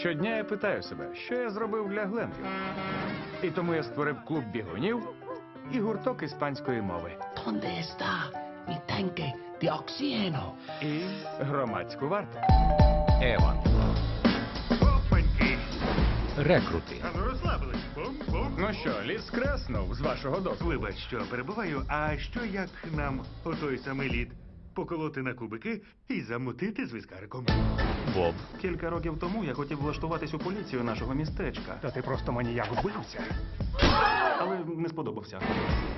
Щодня я питаю себе, що я зробив для Гленвіл. І тому я створив клуб бігунів і гурток іспанської мови. ¿Dónde está mi tanque de? І громадську варту. Еван. Опаньки! Рекрути. А ну розслабились. Бум-бум. Ну що, ліс креснув з вашого дозволу. Вибач, що перебуваю, а що як нам отой самий лід поколоти на кубики і замутити з віскариком? Боб. Кілька років тому я хотів влаштуватись у поліцію нашого містечка. Та ти просто маніяк вбився. Але не сподобався.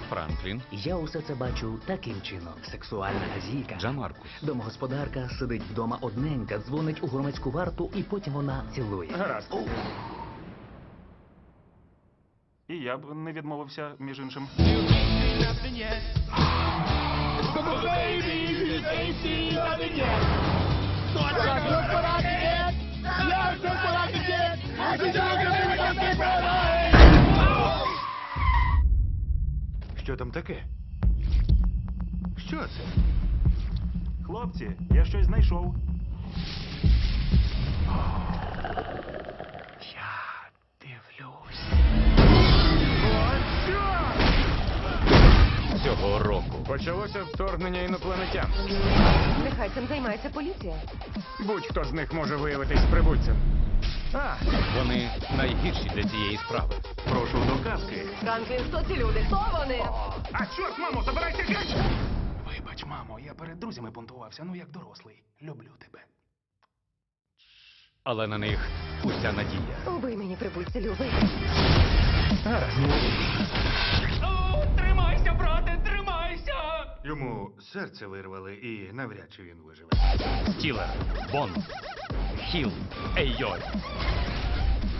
Франклін. Я усе це бачу таким чином. Сексуальна газійка. Джамаркус. Домогосподарка сидить вдома одненька, дзвонить у громадську варту і потім вона цілує. Гаразд. І я б не відмовився, між іншим. Що там таке? Що це? Хлопці, я щось знайшов. Я дивлюсь. Цього року. Почалося вторгнення інопланетян. Нехай цим займається поліція. Будь-хто з них може виявитись прибульцем. А, Вони найгірші для цієї справи. Прошу до казки. Франклін, хто ці люди? Хто вони? А чорт, мамо, забирайся геть! Вибач, мамо, я перед друзями понтувався, ну як дорослий. Люблю тебе. Але на них уся надія. Убий мені прибульця, любий. гаразд. Йому серце вирвали і навряд чи він виживе. Стілер. Бонд. Хіл. Еййой.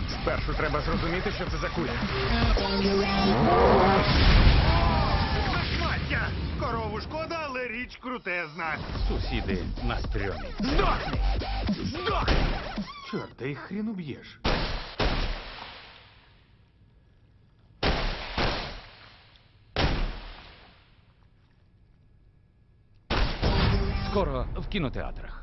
Спершу треба зрозуміти, що це за куля. Маття! Корову шкода, але річ крутезна. Сусіди на стрьомі. Здохни! Здохни! Чорт, та їх хрін уб'єш. Скоро в кінотеатрах.